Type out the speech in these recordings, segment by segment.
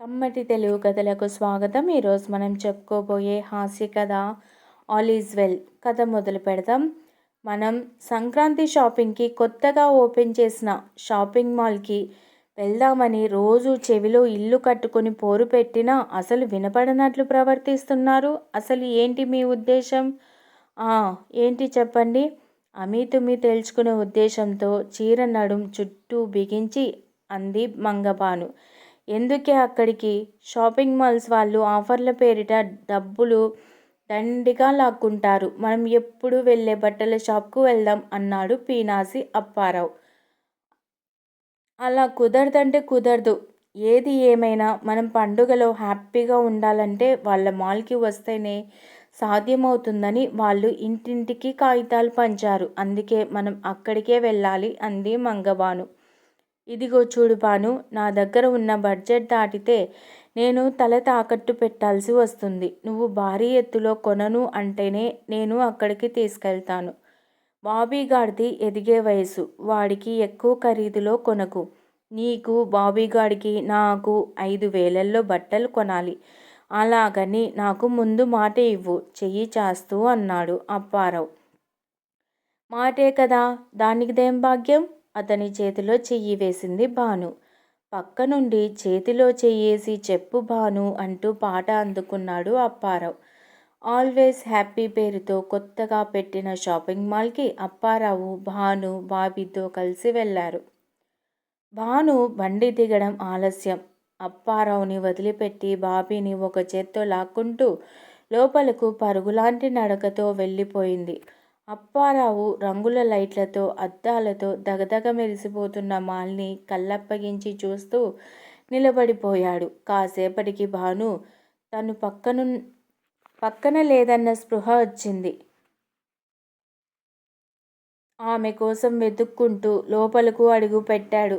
కమ్మటి తెలుగు కథలకు స్వాగతం. ఈరోజు మనం చెప్పుకోబోయే హాస్య కథ ఆల్ ఈజ్ వెల్ కథ మొదలు పెడదాం. మనం సంక్రాంతి షాపింగ్కి కొత్తగా ఓపెన్ చేసిన షాపింగ్ మాల్కి వెళ్దామని రోజు చెవిలో ఇల్లు కట్టుకొని పోరు పెట్టినా అసలు వినపడనట్లు ప్రవర్తిస్తున్నారు. అసలు ఏంటి మీ ఉద్దేశం? ఏంటి చెప్పండి? అమీ తెలుసుకునే ఉద్దేశంతో చీర నడుం చుట్టూ బిగించి అంది మంగబాను ఎందుకే అక్కడికి? షాపింగ్ మాల్స్ వాళ్ళు ఆఫర్ల పేరిట డబ్బులు దండిగా లాక్కుంటారు. మనం ఎప్పుడు వెళ్ళే బట్టల షాప్కు వెళ్దాం అన్నాడు పీనాసి అప్పారావు. అలా కుదరదంటే కుదరదు. ఏది ఏమైనా మనం పండుగలో హ్యాపీగా ఉండాలంటే వాళ్ళ మాల్కి వస్తేనే సాధ్యమవుతుందని వాళ్ళు ఇంటింటికి కాగితాలు పంచారు. అందుకే మనం అక్కడికే వెళ్ళాలి అంది మంగబాను. ఇదిగో చూడు బాను నా దగ్గర ఉన్న బడ్జెట్ దాటితే నేను తల తాకట్టు పెట్టాల్సి వస్తుంది. నువ్వు భారీ ఎత్తులో కొనను అంటేనే నేను అక్కడికి తీసుకెళ్తాను. బాబీగాడిది ఎదిగే వయసు వాడికి ఎక్కువ ఖరీదులో కొనకు. నీకు బాబీగాడికి నాకు ఐదు వేలల్లో బట్టలు కొనాలి. అలాగని నాకు ముందు మాట ఇవ్వు. చెయ్యి చేస్తూ అన్నాడు అప్పారావు. మాటే కదా? దానికిదేం భాగ్యం? అతని చేతిలో చెయ్యి వేసింది భాను. పక్క నుండి చేతిలో చెయ్యేసి చెప్పు భాను అంటూ పాట అందుకున్నాడు అప్పారావు. ఆల్వేస్ హ్యాపీ పేరుతో కొత్తగా పెట్టిన షాపింగ్ మాల్కి అప్పారావు భాను బాబీతో కలిసి వెళ్ళారు. భాను బండి దిగడం ఆలస్యం. అప్పారావుని వదిలిపెట్టి బాబీని ఒక చేత్తో లాక్కుంటూ లోపలకు పరుగులాంటి నడకతో వెళ్ళిపోయింది. అప్పారావు రంగుల లైట్లతో అద్దాలతో దగదగ మెరిసిపోతున్న మాల్ని కళ్ళప్పగించి చూస్తూ నిలబడిపోయాడు. కాసేపటికి భాను తను పక్కను పక్కన లేదన్న స్పృహ వచ్చింది. ఆమె కోసం వెతుక్కుంటూ లోపలకు అడుగు పెట్టాడు.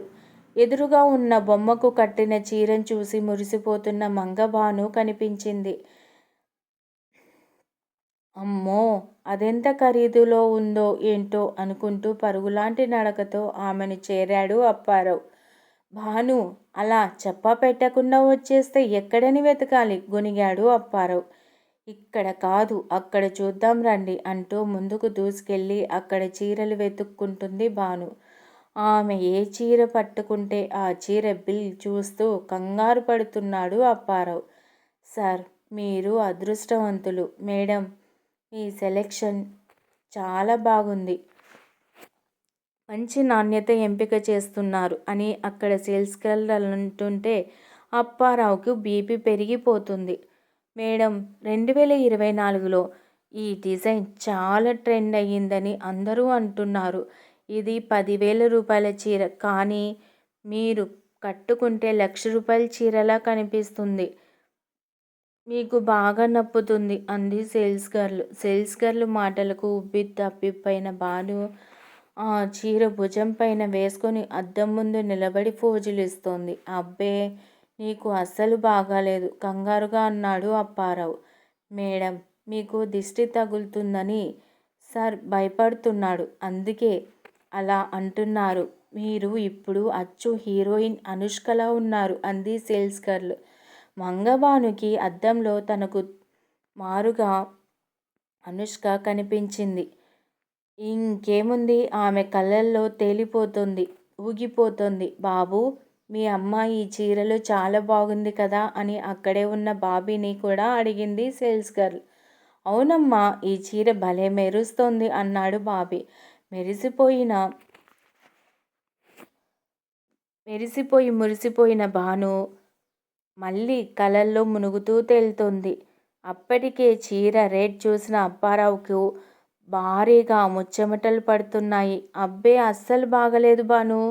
ఎదురుగా ఉన్న బొమ్మకు కట్టిన చీరను చూసి మురిసిపోతున్న మంగభాను కనిపించింది. అమ్మో అదెంత ఖరీదులో ఉందో ఏంటో అనుకుంటూ పరుగులాంటి నడకతో ఆమెను చేరాడు అప్పారావు. భాను అలా చెప్పా పెట్టకుండా వచ్చేస్తే ఎక్కడని వెతకాలి? గొనిగాడు అప్పారావు. ఇక్కడ కాదు అక్కడ చూద్దాం రండి అంటూ ముందుకు దూసుకెళ్ళి అక్కడ చీరలు వెతుక్కుంటుంది భాను. ఆమె ఏ చీర పట్టుకుంటే ఆ చీర బిల్ చూస్తూ కంగారు పడుతున్నాడు అప్పారావు. సార్ మీరు అదృష్టవంతులు. మేడం ఈ సెలెక్షన్ చాలా బాగుంది. మంచి నాణ్యత ఎంపిక చేస్తున్నారు అని అక్కడ సేల్స్ గర్ల్ అంటుంటే అప్పారావుకు బీపీ పెరిగిపోతుంది. మేడం రెండు వేల ఇరవై నాలుగులో ఈ డిజైన్ చాలా ట్రెండ్ అయ్యిందని అందరూ అంటున్నారు. ఇది పదివేల రూపాయల చీర కానీ మీరు కట్టుకుంటే లక్ష రూపాయల చీరలా కనిపిస్తుంది. మీకు బాగా నప్పుతుంది అంది సేల్స్ గర్ల్. సేల్స్ గర్ల్ మాటలకు ఉబ్బి తప్పిపోయిన బాను ఆ చీర భుజం పైన వేసుకొని అద్దం ముందు నిలబడి ఇస్తోంది. అబ్బే నీకు అస్సలు బాగాలేదు. కంగారుగా అన్నాడు అప్పారావు. మేడం మీకు దిష్టి తగులుతుందని సార్ భయపడుతున్నాడు. అందుకే అలా అంటున్నారు. మీరు ఇప్పుడు అచ్చు హీరోయిన్ అనుష్కలా ఉన్నారు అంది సేల్స్ గర్ల్. మంగబానుకి అద్దంలో తనకు మారుగా అనుష్క కనిపించింది. ఇంకేముంది? ఆమె కళ్ళల్లో తేలిపోతుంది ఊగిపోతుంది. బాబు మీ అమ్మ ఈ చీరలు చాలా బాగుంది కదా అని అక్కడే ఉన్న బాబీని కూడా అడిగింది సేల్స్ గర్ల్. అవునమ్మా ఈ చీర భలే మెరుస్తోంది అన్నాడు బాబీ. మెరిసిపోయిన మెరిసిపోయి మురిసిపోయిన భాను మళ్ళీ కలల్లో మునుగుతూ తేలుతోంది. అప్పటికే చీర రేట్ చూసిన అప్పారావుకు భారీగా ముచ్చెమటలు పడుతున్నాయి. అబ్బే అస్సలు బాగలేదు బాను.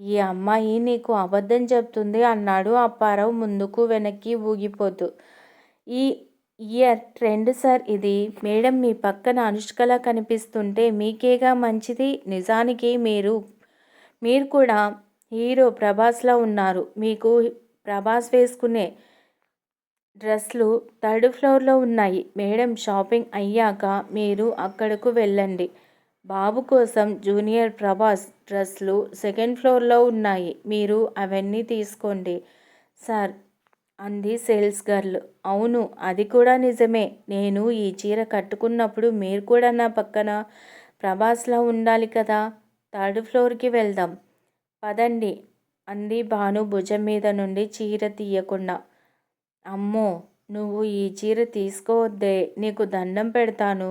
ఈ అమ్మాయి నీకు అబద్ధం చెప్తుంది అన్నాడు అప్పారావు ముందుకు వెనక్కి ఊగిపోతూ. ఈ ఇయర్ ట్రెండ్ సార్ ఇది. మేడం మీ పక్కన అనుష్కలా కనిపిస్తుంటే మీకేగా మంచిది? నిజానికి మీరు మీరు కూడా హీరో ప్రభాస్లా ఉన్నారు. మీకు ప్రభాస్ వేసుకునే డ్రెస్లు థర్డ్ ఫ్లోర్లో ఉన్నాయి. మేడం షాపింగ్ అయ్యాక మీరు అక్కడకు వెళ్ళండి. బాబు కోసం జూనియర్ ప్రభాస్ డ్రెస్లు సెకండ్ ఫ్లోర్లో ఉన్నాయి. మీరు అవన్నీ తీసుకోండి. సార్ అంది సేల్స్ గర్ల్. అవును అది కూడా నిజమే. నేను ఈ చీర కట్టుకున్నప్పుడు మీరు కూడా నా పక్కన ప్రభాస్లో ఉండాలి కదా. థర్డ్ ఫ్లోర్కి వెళ్దాం. పదండి. అంది భాను భుజం మీద నుండి చీర తీయకుండా. అమ్మో నువ్వు ఈ చీర తీసుకోవద్దే నీకు దండం పెడతాను.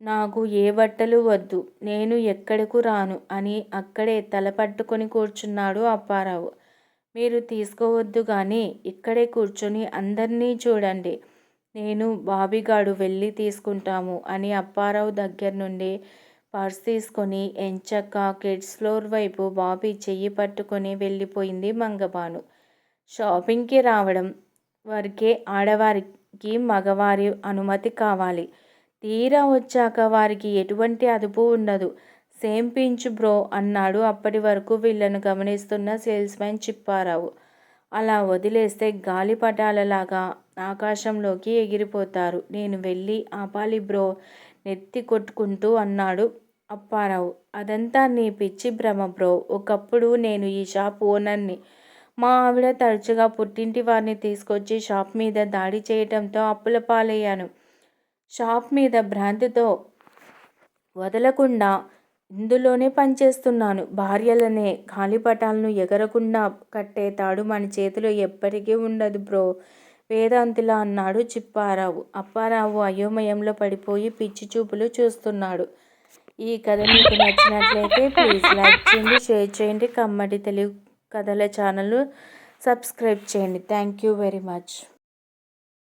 నాకు ఏ బట్టలు వద్దు నేను ఎక్కడకు రాను అని అక్కడే తల పట్టుకొని కూర్చున్నాడు అప్పారావు. మీరు తీసుకోవద్దు కానీ ఇక్కడే కూర్చొని అందరినీ చూడండి. నేను బాబిగాడు వెళ్ళి తీసుకుంటాము అని అప్పారావు దగ్గర నుండి పర్స్ తీసుకొని ఎంచక్క కిడ్స్ ఫ్లోర్ వైపు బాబీ చెయ్యి పట్టుకొని వెళ్ళిపోయింది మంగబాను. షాపింగ్కి రావడం వరకే ఆడవారికి మగవారి అనుమతి కావాలి. తీరా వచ్చాక వారికి ఎటువంటి అదుపు ఉండదు. సేమ్ పించ్ బ్రో అన్నాడు అప్పటి వరకు వీళ్ళను గమనిస్తున్న సేల్స్మెన్ చిప్పారావు. అలా వదిలేస్తే గాలిపటాలలాగా ఆకాశంలోకి ఎగిరిపోతారు. నేను వెళ్ళి ఆపాలి బ్రో. నెత్తి కొట్టుకుంటూ అన్నాడు అప్పారావు అదంతా నీ పిచ్చి భ్రమ బ్రో. ఒకప్పుడు నేను ఈ షాప్ ఓనర్ని. మా ఆవిడ తరచుగా పుట్టింటి వారిని తీసుకొచ్చి షాప్ మీద దాడి చేయటంతో అప్పుల పాలయ్యాను. షాప్ మీద భ్రాంతితో వదలకుండా ఇందులోనే పనిచేస్తున్నాను. భార్యలనే గాలిపటాలను ఎగరకుండా కట్టే తాడు మన చేతిలో ఎప్పటికీ ఉండదు బ్రో. వేదాంతిలా అన్నాడు చిప్పారావు. అప్పారావు అయోమయంలో పడిపోయి పిచ్చి చూపులు చూస్తున్నాడు. ఈ కథ మీకు నచ్చినట్లయితే ప్లీజ్ లైక్ చేయండి షేర్ చేయండి కమ్మటి తెలుగు కథల ఛానల్ సబ్స్క్రైబ్ చేయండి. Thank you very much.